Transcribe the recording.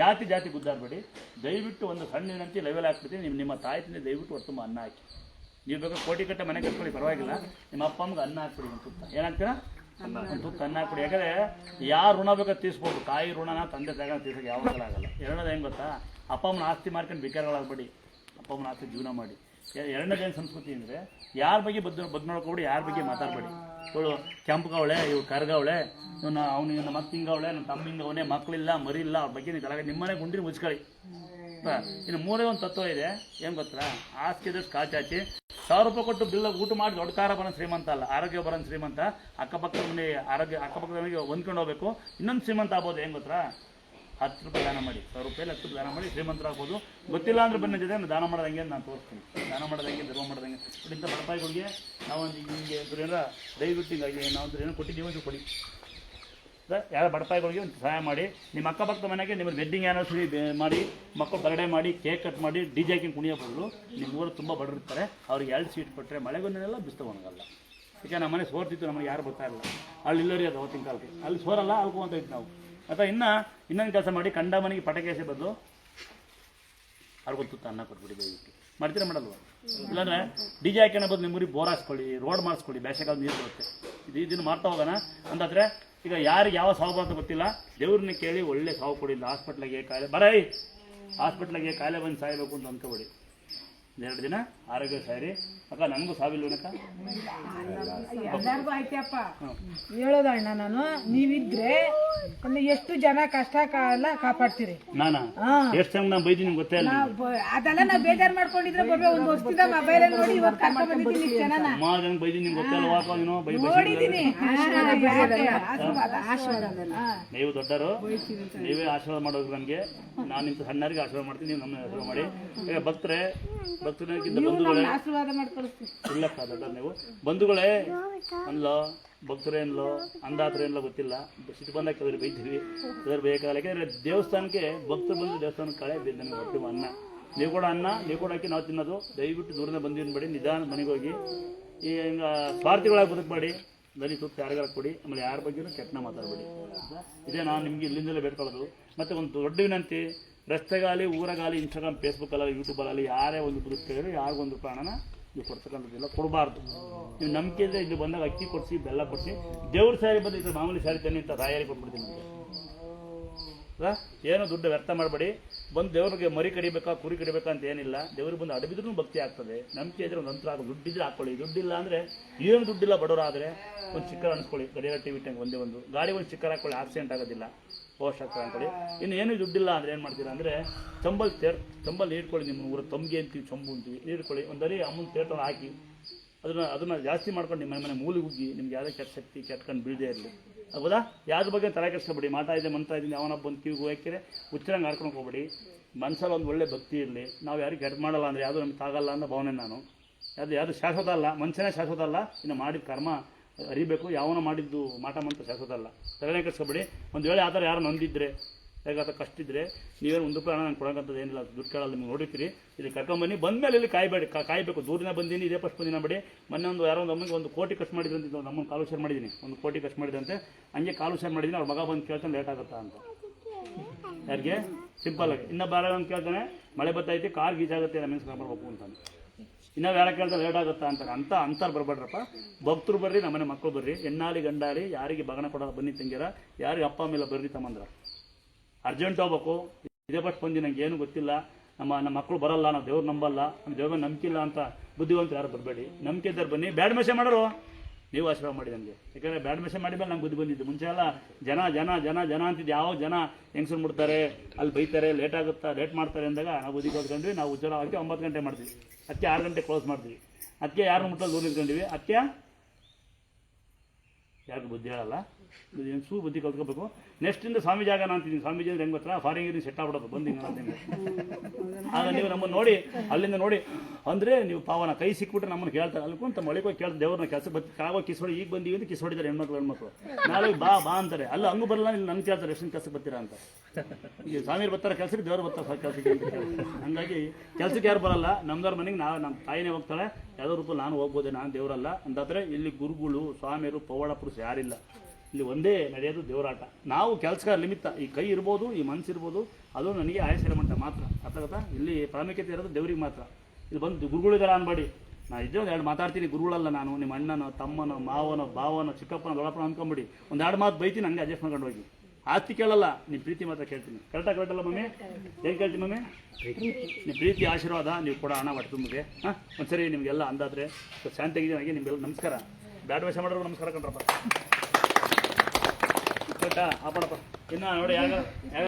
ಜಾತಿ ಜಾತಿ ಗುದ್ದಾಡಬೇಡಿ. ದಯವಿಟ್ಟು ಒಂದು ಸಣ್ಣ ವಿನಂತಿ ಲೆವೆಲ್ ಹಾಕ್ಬಿಡ್ತೀನಿ ನಿಮ್ಮ ನಿಮ್ಮ ತಾಯಿ ತಂದೆ ದಯವಿಟ್ಟು ಹೊತ್ತು ತುಂಬ ಅನ್ನ ಹಾಕಿ. ನೀವು ಬೇಕಾದ್ರೆ ಕೋಟಿ ಕಟ್ಟೆ ಮನೆ ಕಟ್ಕೊಳ್ಳಿ ಪರವಾಗಿಲ್ಲ. ನಿಮ್ಮ ಅಪ್ಪ ಅಮ್ಮಗೆ ಅನ್ನ ಹಾಕ್ಬಿಡಿ ಒಂದು ತುತ್ತ. ಏನಾಗ್ತೀರಾ ಒಂದು ತುತ್ತ ಅನ್ನ ಹಾಕ್ಬಿಡಿ. ಯಾಕಂದರೆ ಯಾರು ಋಣ ಬೇಕಾದ್ರೆ ತೀರಿಸ್ಬೋದು. ತಾಯಿ ಋಣನ ತಂದೆ ತಗೊಂಡು ತೀರ್ಸೋಕೆ ಯಾವಾಗಲೂ ಆಗಲ್ಲ. ಎರಡನೇದು ಹೆಂಗೆ ಗೊತ್ತಾ? ಅಪ್ಪ ಅಮ್ಮನ ಆಸ್ತಿ ಮಾರ್ಕೊಂಡು ಬಿಕಾರಗಳಾಗಬೇಡಿ ಅಪ್ಪ ಅಮ್ಮನ ಆಸ್ತಿ ಜೀವನ ಮಾಡಿ. ಎರಡನೇದೇನು ಸಂಸ್ಕೃತಿ ಅಂದರೆ ಯಾರ ಬಗ್ಗೆ ಬದ್ ಬದ್ ನೋಡ್ಕೊಬೇಡಿ ಯಾರ ಬಗ್ಗೆ ಮಾತಾಡಬೇಡಿ. ಇವಳು ಕೆಂಪಗವಳೆ ಇವಳು ಕರ್ಗವಳೆ ಇವನು ಅವನು ಇವನ ಮತ್ತೆ ಹಿಂಗವಳೆ ನನ್ನ ತಮ್ಮ ಅವನೇ ಮಕ್ಕಳಿಲ್ಲ ಮರಿಲ್ಲ ಅವ್ರ ಬಗ್ಗೆ ನೀವು ತಲೆಗೆ ನಿಮ್ಮನೆ ಗುಂಡಿನ ಮುಚ್ಕೊಳ್ಳಿ. ಇನ್ನು ಮೂರೇ ಒಂದು ತತ್ವ ಇದೆ ಏನು ಗೊತ್ತಾ? ಆಸ್ತಿ ಇದ್ದಷ್ಟು ಕಾಚಾಚಿ ಸಾವಿರ ರೂಪಾಯಿ ಕೊಟ್ಟು ಬಿಲ್ಲ ಊಟ ಮಾಡಿ ದೊಡ್ಡ ಕಾರ ಬರೋ ಶ್ರೀಮಂತ ಅಲ್ಲ ಆರೋಗ್ಯ ಬರೋನ್ ಶ್ರೀಮಂತ ಅಕ್ಕಪಕ್ಕದ ಮನೆ ಆರೋಗ್ಯ ಅಕ್ಕಪಕ್ಕದ ಮನೆಗೆ ಹೊಂದ್ಕೊಂಡು ಹೋಗ್ಬೇಕು. ಇನ್ನೊಂದು ಶ್ರೀಮಂತ ಆಗ್ಬೋದು ಏನು ಗೊತ್ತಾ? ಹತ್ತು ರೂಪಾಯಿ ದಾನ ಮಾಡಿ, ಸಾವಿರ ರೂಪಾಯಿ ಹತ್ತು ರೂಪಾಯಿ ದಾನ ಮಾಡಿ ಶ್ರೀಮಂತರಾಗ್ಬೋದು. ಗೊತ್ತಿಲ್ಲ ಅಂದ್ರೆ ಬನ್ನಿ ಜೊತೆ ನಾನು ದಾನ ಮಾಡೋದು ಹೆಂಗೆ ಅಂತ ನಾನು ತೋರಿಸ್ತೀನಿ. ದಾನ ಮಾಡೋದು ಹೆಂಗೆ ಧರ್ಮ ಮಾಡ್ದಂಗೆ. ಬಟ್ ಇಂಥ ಬಡಪಾಯಿಗಳಿಗೆ ನಾವೊಂದು ಹಿಂಗೆ ಏನಾರ ದಯವಿಟ್ಟು ಹಿಂಗಾಗಿ ನಾವು ಏನೋ ಕೊಟ್ಟಿದ್ದೀವಿ ಅಂತ ಕೊಡಿ. ಯಾರ ಬಡಪಾಯಿಗಳಿಗೆ ಒಂದು ಸಹಾಯ ಮಾಡಿ, ನಿಮ್ಮ ಅಕ್ಕಪಕ್ಕದ ಮನೆಗೆ ನಿಮ್ಮ ವೆಡ್ಡಿಂಗ್ ಆ್ಯನಿವರ್ಸರಿ ಮಾಡಿ, ಮಕ್ಕಳು ಬರ್ಡೇ ಮಾಡಿ ಕೇಕ್ ಕಟ್ ಮಾಡಿ ಡಿ ಜೆ ಹಾಕಿ ಕುಣಿಯೋ ಬದಲು ನಿಮ್ಮ ಊರು ತುಂಬ ಬಡವರು ಇರ್ತಾರೆ, ಅವ್ರಿಗೆ ಎರಡು ಸೀಟ್ ಕೊಟ್ಟರೆ ಮಳೆಗೊಂದನೆಲ್ಲ ಬಿಸ್ತು ಒಣಗಲ್ಲ ಯಾಕೆ ನಮ್ಮ ಮನೆ ಸೋರ್ತಿತ್ತು, ನಮಗೆ ಯಾರು ಬರ್ತಾ ಇಲ್ಲ. ಅಲ್ಲಿ ಇಲ್ಲರಿ ಅದು ಅವತ್ತಿನ ಕಾಲಕ್ಕೆ. ಅಲ್ಲಿ ಸೋರಲ್ಲ ಅಲ್ಕೊಂತ ಇತ್ತು ನಾವು. ಅಥವಾ ಇನ್ನು ಇನ್ನೊಂದು ಕೆಲಸ ಮಾಡಿ ಕಂಡ ಮನೆಗೆ ಪಟಾಕಿ ಹಸಿ ಬದಲು ಅವ್ರಿಗೊಂದು ತುತ್ತ ಅನ್ನ ಕೊಟ್ಬಿಡಿ ದಯವಿಟ್ಟು. ಮಾಡ್ತೀರಾ ಮಾಡಲ್ವಾ? ಇಲ್ಲಾಂದ್ರೆ ಡಿ ಜೆ ಹಾಕೋಣ ಬದಲು ನಿಮ್ಮೂರಿಗೆ ಬೋರ್ ಹಾಸ್ಕೊಳ್ಳಿ ರೋಡ್ ಮಾಡಿಸ್ಕೊಳ್ಳಿ ಬೇಸಗಾಲ ನೀರು ಬರುತ್ತೆ. ಇದು ಇದನ್ನು ಮಾಡ್ತಾ ಹೋಗೋಣ. ಅಂದಾದ್ರೆ ಈಗ ಯಾರಿಗೆ ಯಾವ ಸಾವು ಬರುತ್ತೆ ಗೊತ್ತಿಲ್ಲ. ದೇವ್ರನ್ನ ಕೇಳಿ ಒಳ್ಳೆ ಸಾವು ಕೊಡಿಲ್ಲ ಹಾಸ್ಪಿಟ್ಲಿಗೆ ಕಾಯಿಲೆ ಬರೈ ಹಾಸ್ಪಿಟ್ಲಾಗೆ ಕಾಯಿಲೆ ಬಂದು ಸಾಯಬೇಕು ಅಂತ ಅನ್ಕೋಬೇಡಿ. ಎರಡು ದಿನ ಆರೋಗ್ಯ ಸಾರಿ ಅಕ್ಕ ನನಗೂ ಸಾವಿಲ್ಲ ಎಲ್ಲರಿಗೂ ಐತೆಪ್ಪ ಹೇಳೋದಣ್ಣ ನಾನು ನೀವಿದ್ರೆ ಒಂದು ಎಷ್ಟು ಜನ ಕಷ್ಟ ಕಾಲ ಕಾಪಾಡ್ತೀರಿ? ನಾನಾ? ಎಷ್ಟು ಸಲ ನಾನು ಬೈದಿ ನಿಮ್ಗೆ ಗೊತ್ತೇ ಇಲ್ಲ ನಾವ್ ಅದೆಲ್ಲ ನಾ ಬೇಜಾರ್ ಮಾಡ್ಕೊಂಡಿದ್ರೆ ಬರ್ಬೇ ಒಂದು ವರ್ಷದಿಂದ ಮೊಬೈಲ್ ನೋಡಿ ಇವತ್ತು ಕರ್ಕೊಂಡ್ ಬಂದಿದ್ದೀನಿ ಜನನ. ಅಮ್ಮ ಜನ ಬೈದಿ ನಿಮ್ಗೆ ಗೊತ್ತೇ ಇಲ್ಲ ವಾಕ ನೀನು ಬೈ ಬೈ ನೋಡಿದೀನಿ. ಆಶೀರ್ವಾದ ಆಶೀರ್ವಾದ ಹಾ. ನೀವು ದೊಡ್ಡರು ನೀವೇ ಆಶೀರ್ವಾದ ಮಾಡೋದು ನನಗೆ ನಾನು ನಿಂತು ಸಣ್ಣರಿಗೆ ಆಶೀರ್ವಾದ ಮಾಡ್ತೀನಿ ನೀವು ನಮ್ಮ ಆಶೀರ್ವಾದ ಮಾಡಿ. ಈಗ ಭಕ್ತರೆ ಭಕ್ತರಿಗಿಂತ ಬಂಧುಗಳೇ. ಆಶೀರ್ವಾದ ಭಕ್ತರು ದೊಡ್ಡ ನೀವು. ಬಂಧುಗಳೇ ಅನ್ಲೋ ಭಕ್ತರೇನ್ಲೋ ಅಂದಾತ್ರೇನ್ಲೋ ಗೊತ್ತಿಲ್ಲ. ಸಿಟ್ಟು ಬಂದಾಗ ಕೆಲವರು ಬೈತೀವಿ. ಕೆಲವರು ಬೇಕಾಗಲ್ಲ ಯಾಕಂದ್ರೆ ದೇವಸ್ಥಾನಕ್ಕೆ ಭಕ್ತರು ಬಂದು ದೇವಸ್ಥಾನಕ್ಕೆ ಕಳೆ ಬಿದ್ದು ನಮಗೆ ಹೊಟ್ಟೆ ಅನ್ನ. ನೀವು ಕೂಡ ಅನ್ನ ನೀವು ಕೂಡ ಹಾಕಿ ನಾವು ತಿನ್ನೋದು. ದಯವಿಟ್ಟು ದೂರದಿಂದ ಬಂದಿನ ಬೇಡಿ ನಿಧಾನ ಮನೆಗೆ ಹೋಗಿ. ಈ ಹಿಂಗ ಸ್ವಾರ್ಥಿಗಳಾಗಿ ಬದುಕಬೇಡಿ. ದನಿ ತುತ್ತು ಯಾರಿಗಾರ ಕೊಡಿ. ಆಮೇಲೆ ಯಾರ ಬಗ್ಗೆಯೂ ಕೆಟ್ಟನ ಮಾತಾಡಬೇಡಿ. ಇದೇ ನಾನು ನಿಮಗೆ ಇಲ್ಲಿಂದಲೇ ಬೇಡ್ಕೊಳ್ಳೋದು. ಮತ್ತೆ ಒಂದು ದೊಡ್ಡ ವಿನಂತಿ. ರಸ್ತೆಗಾಲಿ, ಊರಗಾಲಿ ಇನ್ಸ್ಟಾಗ್ರಾಮ್ ಫೇಸ್ಬುಕ್ಕಲ್ಲಿ ಯೂಟ್ಯೂಬಲ್ಲಿ ಯಾರೇ ಒಂದು ಕೇಳಿದ್ರೆ ಯಾರಿಗೊಂದು ಒಂದು ಪ್ರಾಣನ ನೀವು ಕೊಡ್ತಕ್ಕಂಥದ್ದಿಲ್ಲ ಕೊಡಬಾರ್ದು. ನೀವು ನಂಬಿಕೆ ಇದ್ದರೆ ಇಲ್ಲಿ ಬಂದಾಗ ಅಕ್ಕಿ ಕೊಡಿಸಿ, ಬೆಲ್ಲ ಕೊಡಿಸಿ, ದೇವ್ರ ಸ್ಯಾರಿ ಬಂದು ಇದ್ರೆ ಮಾಮೂಲಿ ಸ್ಯಾರಿ ತನ್ನಿ ಅಂತ ರಾಯರಿಗೆ ಕೊಟ್ಬಿಡ್ತೀನಿ ಅಂತ ಏನೋ ದುಡ್ಡು ವ್ಯರ್ಥ ಮಾಡಬೇಡಿ. ಬಂದು ದೇವ್ರಿಗೆ ಮರಿ ಕಡಿಬೇಕಾ, ಕುರಿ ಕಡಿಬೇಕಾ ಅಂತ ಏನಿಲ್ಲ. ದೇವ್ರಿಗೆ ಬಂದು ಅಡಬಿದ್ರೂ ಭಕ್ತಿ ಆಗ್ತದೆ. ನಂಬಿಕೆ ಇದ್ರೆ ಒಂದು ನಂತರ ಆಗ. ದುಡ್ಡಿದ್ರೆ ಹಾಕೊಳ್ಳಿ. ದುಡ್ಡಿಲ್ಲ ಅಂದರೆ ಏನು ದುಡ್ಡಿಲ್ಲ ಬಡವರಾದರೆ ಒಂದು ಚಿಕ್ಕರ್ ಅನ್ಸ್ಕೊಳ್ಳಿ. ಗಡಿಯಾರ ಟಿ ವಿ ಟ್ಯಾಂಕ್ ಒಂದೇ ಒಂದು. ಗಾಡಿ ಒಂದು ಚಿಕ್ಕರ್ ಹಾಕೊಳ್ಳಿ, ಆಕ್ಸಿಡೆಂಟ್ ಆಗೋದಿಲ್ಲ. ಪೋಸ್ಟ್ ಅಂತೇಳಿ. ಇನ್ನು ಏನು ದುಡ್ಡಿಲ್ಲ ಅಂದರೆ ಏನು ಮಾಡ್ತೀರಾ ಅಂದರೆ ಚಂಬಲ್ ತೇರ್ ಚಂಬಲ್ ನೀಡ್ಕೊಳ್ಳಿ ನಿಮ್ಮ ಊರು ತಂಬಿಗೆ ಅಂತೀವಿ, ಚಂಬು ಅಂತೀವಿ ನೀಡ್ಕೊಳ್ಳಿ ಒಂದರಿ ಅಮ್ಮನ ತೇರ್ಟಲ್ಲಿ ಹಾಕಿ, ಅದನ್ನ ಅದನ್ನ ಜಾಸ್ತಿ ಮಾಡ್ಕೊಂಡು ನಿಮ್ಮ ಮನೆ ಮೂಲಿಗೆ ಉಗ್ಗಿ, ನಿಮ್ಗೆ ಯಾವುದೇ ಕೆಟ್ಟ ಶಕ್ತಿ ಕೆಟ್ಕೊಂಡು ಬೀಳದೇ ಇರಲಿ. ಹೌದಾ? ಯಾವ್ದ್ರ ಬಗ್ಗೆ ತಲೆ ಕೆಡಿಸ್ಕೊಬೇಡಿ. ಮಾತಾ ಇದೆ ಮಂತ್ರ ಇದ್ದೀನಿ ಅವನ ಬಂದು ಕಿವಿಗೆ ಹೋಗ್ಯಾಕಿರೆ ಹುಚ್ಚರಂಗೆ ಹಾರ್ಕೊಂಡು ಹೋಗ್ಬೇಡಿ. ಮನಸ್ಸಲ್ಲಿ ಒಂದು ಒಳ್ಳೆ ಭಕ್ತಿ ಇರಲಿ. ನಾವು ಯಾರಿಗೆ ಕೆಟ್ಟ ಮಾಡಲ್ಲ ಅಂದರೆ ಯಾವುದು ನಮ್ಗೆ ತಾಗಲ್ಲ ಅನ್ನೋ ಭಾವನೆ ನಾನು. ಅದು ಯಾವುದು ಶಾಶ್ವತ ಅಲ್ಲ ಮನುಷ್ಯನೇ ಶಾಶ್ವತ ಅಲ್ಲ, ಇನ್ನು ಮಾಡಿದ ಕರ್ಮ ಅರಿಬೇಕು, ಯಾವನ ಮಾಡಿದ್ದು ಮಾಟ ಮಂತ್ರ ಶಾಶ್ವತ ಸರಣೆ ತಲೆನೇ ಕೆಡಿಸ್ಕೊಬೇಡಿ. ಒಂದು ವೇಳೆ ಆ ಥರ ಯಾರು ನೊಂದಿದ್ರೆ ಹೇಗಾತ ಕಷ್ಟ ಇದ್ದರೆ ನೀವೇನು ಒಂದು ಹಣ ನಾನು ಕೊಡೋಕ್ಕಂಥದ್ದು ಏನಿಲ್ಲ ದುಡ್ಡು ಕೇಳಲ್ಲ, ನಿಮ್ಗೆ ನೋಡಿರ್ತೀರಿ. ಇಲ್ಲಿ ಕರ್ಕೊಂಬನ್ನಿ ಬಂದಮೇಲೆ ಇಲ್ಲಿ ಕಾಯಬೇಡಿ. ಕಾಯಬೇಕು. ದೂರಿನ ಬಂದೀನಿ, ಇದೇ ಫಸ್ಟ್ ಬಂದಿನ ಬಿಡಿ ಮೊನ್ನೆ ಒಂದು ಯಾರೋ ಒಂದು ಅಮ್ಮಗೆ ಒಂದು ಕೋಟಿ ಖರ್ಚು ಮಾಡಿದ್ರಂತ ನಮ್ಮನ್ನು ಕಾಲು ಶೇರ್ ಮಾಡಿದ್ದೀನಿ ಒಂದು ಕೋಟಿ ಖರ್ಚು ಮಾಡಿದಂತೆ ಹಂಗೆ ಕಾಲು ಶೇರ್ ಮಾಡಿದ್ದೀನಿ ಅವ್ರ ಮಗ ಬಂದು ಕೇಳ್ತಾನೆ ಲೇಟ್ ಆಗುತ್ತಾ ಅಂತ. ಯಾರಿಗೆ? ಸಿಂಪಲ್ ಆಗಿ. ಇನ್ನೂ ಬಾರ ಒಂದು ಕೇಳ್ತಾನೆ, ಮಳೆ ಬರ್ತೈತಿ ಕಾರ್ ಗೀಜಾಗುತ್ತೆ ನಮ್ಮ ಬರ್ಬೇಕು ಅಂತಾನೆ ಇನ್ನೂ ಯಾರ ಕೇಳ್ತಾರೆ ಲೇಟ್ ಆಗುತ್ತಾ ಅಂತಾರೆ. ಅಂತ ಅಂತಾರೆ ಬರಬೇಡ್ರಪ್ಪ. ಭಕ್ತರು ಬರ್ರಿ, ನಮ್ಮನೆ ಮಕ್ಕಳು ಬರ್ರಿ. ಹೆಣ್ಣಾಲಿ ಗಂಡಾಲಿ ಯಾರಿಗೆ ಬಗನ ಕೊಡೋದು ಬನ್ನಿ ತಂಗಿರ, ಯಾರಿಗೆ ಅಪ್ಪ ಅಮ್ಮ ಇಲ್ಲ ಬರ್ರಿ ತಮ್ಮಂದ್ರ. ಅರ್ಜೆಂಟ್ ಹೋಗ್ಬೇಕು. ಇದೇ ಬಸ್ ಬಂದು, ನಂಗೆ ಏನು ಗೊತ್ತಿಲ್ಲ. ನಮ್ಮ ನಮ್ಮ ಮಕ್ಕಳು ಬರಲ್ಲ ನಾವು ದೇವ್ರು ನಂಬಲ್ಲ. ನಮ್ಮ ದೇವ್ರ ನಂಬಿಕೆ ಇಲ್ಲ ಅಂತ ಬುದ್ಧಿವಂತ ಯಾರು ಬರಬೇಡಿ. ನಂಬಿಕೆ ಇದ್ದಾರೆ ಬನ್ನಿ. ಬ್ಯಾಡ್ ಮೆಸೇಜ್ ಮಾಡೋರು. ನೀವು ಆಶೀರ್ವಾದ ಮಾಡಿ ನನಗೆ ಯಾಕಂದರೆ ಬ್ಯಾಡ್ ಮೆಸೇಜ್ ಮಾಡಿದ್ಮೇಲೆ ನಂಗೆ ಬುದ್ಧಿ ಬಂದಿದ್ದು. ಮುಂಚೆ ಎಲ್ಲ ಜನ ಜನ ಜನ ಜನ ಅಂತಿದ್ದು. ಯಾವ ಜನ ಹೆಂಗಸರು ಮುಡ್ತಾರೆ ಅಲ್ಲಿ ಬೈತಾರೆ ಲೇಟ್ ಆಗುತ್ತಾ ಲೇಟ್ ಮಾಡ್ತಾರೆ ಅಂದಾಗ ನಾವು ಬುದ್ಧಿ ಕಲ್ತ್ಕೊಂಡ್ವಿ, ನಾವು ಉಜ್ವಲ ಹಾಕಿ ಒಂಬತ್ತು ಗಂಟೆ ಮಾಡ್ತೀವಿ. ಅದಕ್ಕೆ ಆರು ಗಂಟೆ ಕ್ಲೋಸ್ ಮಾಡ್ತೀವಿ. ಅದಕ್ಕೆ ಯಾರು ಮುಟ್ಟಲ್ಲಿ ದೂರ ನಿಂತ್ಕೊಂಡಿವಿ? ಅದಕ್ಕೆ ಯಾರಿಗೂ ಬುದ್ಧಿ ಹೇಳಲ್ಲ. ಇದು ಏನು ಸೂ ಬುದ್ಧಿ ಕಲ್ತ್ಕೋಬೇಕು? ನೆಕ್ಸ್ಟಿಂದ ಸ್ವಾಮಿ ಜಾಗ ನಾನು ಅಂತಿದ್ದೀನಿ ಸ್ವಾಮೀಜಿ ಅಂದ್ರೆ ಹೆಂಗೆ ಗೊತ್ತಾ? ಫಾರಿನ್ ಇರಿ ಸೆಟ್ ಆಗ್ಬಿಡೋದು. ಬಂದು ಆಗ ನೀವು ನಮ್ಮನ್ನು ನೋಡಿ, ಅಲ್ಲಿಂದ ನೋಡಿ. ಅಂದರೆ ನೀವು ಪಾವನ ಕೈ ಸಿಕ್ಬಿಟ್ರೆ ನಮ್ಮನ್ನು ಕೇಳ್ತಾರೆ. ಅಲ್ಲಿ ಕುಂತ ಮಳಿಗೆ ಹೋಗಿ ಕೇಳ್ತಾರೆ ದೇವ್ರನ್ನ ಕೆಲಸ ಬತ್ ಕಾಗೋ ಕಿಸೋಡಿ ಈಗ ಬಂದೀವಿ ಅಂತ ಹೊಡಿದಾರೆ ಹೆಣ್ಮಕ್ಳು ಹೆಣ್ಮಕ್ಳು. ನಾಳೆ ಬಾ ಬಾ ಅಂತಾರೆ. ಅಲ್ಲ, ಹಂಗೂ ಬರಲ್ಲ ಇಲ್ಲಿ ನನ್ನ ಕೇಳ್ತಾರೆ, ಎಷ್ಟು ಕೆಲಸಕ್ಕೆ ಬರ್ತೀರಾ ಅಂತ. ಈಗ ಸ್ವಾಮಿ ಬರ್ತಾರೆ ಕೆಲಸಕ್ಕೆ, ದೇವ್ರು ಬರ್ತಾರೆ ಕೆಲಸಕ್ಕೆ. ಹಂಗಾಗಿ ಕೆಲಸಕ್ಕೆ ಯಾರು ಬರಲ್ಲ. ನಮ್ದವ್ರ ಮನೆಗೆ ನಾವು ನಮ್ಮ ತಾಯಿನೇ ಹೋಗ್ತಾಳೆ. ಯಾವುದೋ ರೂಪ ನಾನು ಹೋಗ್ಬೋದೆ, ನಾನು ದೇವರಲ್ಲ. ಅಂತಾದ್ರೆ ಇಲ್ಲಿ ಗುರುಗಳು, ಸ್ವಾಮಿಯರು, ಪವಾಡ ಪುರುಷ ಯಾರಿಲ್ಲ. ಇಲ್ಲಿ ಒಂದೇ ನಡೆಯೋದು ದೇವರಾಟ. ನಾವು ಕೆಲಸಗಾರ ನಿಮಿತ್ತ ಈ ಕೈ ಇರ್ಬೋದು ಈ ಮನಸ್ಸು ಇರ್ಬೋದು ಅದು ನನಗೆ ಆಯಸ್ಸರ ಮಟ್ಟ ಮಾತ್ರ. ಅರ್ಥ ಆಗುತ್ತಾ ಇಲ್ಲಿ ಪ್ರಾಮುಖ್ಯತೆ ಇರೋದು ದೇವ್ರಿಗೆ ಮಾತ್ರ. ಇಲ್ಲಿ ಬಂದು ಗುರುಗಳಿದಾರ ಅನ್ಬೇಡಿ. ನಾ ಇದ್ದೇ ಒಂದು ಎರಡು ಮಾತಾಡ್ತೀನಿ ಗುರುಗಳಲ್ಲ ನಾನು ನಿಮ್ಮ ಅಣ್ಣನೋ ತಮ್ಮನೋ ಮಾವನೋ ಭಾವನೋ ಚಿಕ್ಕಪ್ಪನ ದೊಡ್ಡಪ್ಪನ ಅಂದ್ಕೊಂಬಿಡಿ ಒಂದು ಎರಡು ಮಾತು ಬೈತೀನಿ ಹಂಗೆ ಅಡ್ಜಸ್ಟ್ ಮಾಡ್ಕೊಂಡು ಹೋಗಿ. ಆಸ್ತಿ ಕೇಳಲ್ಲ ನಿಮ್ಮ ಪ್ರೀತಿ ಮಾತ್ರ ಕೇಳ್ತೀನಿ. ಕರೆಕ್ಟಾ ಕರೆಕ್ಟಲ್ಲ ಮಮ್ಮಿ? ಏನು ಕೇಳ್ತೀನಿ ಮಮ್ಮಿ? ನಿಮ್ಮ ಪ್ರೀತಿ ಆಶೀರ್ವಾದ ನೀವು ಕೂಡ ಹಣ ಒಟ್ಟು ತುಂಬಿಗೆ ಹಾಂ? ಒಂದ್ಸರಿ ನಿಮಗೆಲ್ಲ ಅಂದಾದ್ರೆ ಹಾಗೆ ನಿಮಗೆಲ್ಲ ನಮಸ್ಕಾರ. ಬ್ಯಾಡ್ ವೇಷ ಮಾಡೋರು ನಮಸ್ಕಾರ ಕಣ್ರಪ್ಪ. ಕರೆಕ್ಟಾ ಹಾಪಣಪ್ಪ ಇನ್ನು ನೋಡಿ ಯಾಗ ಯಾಗ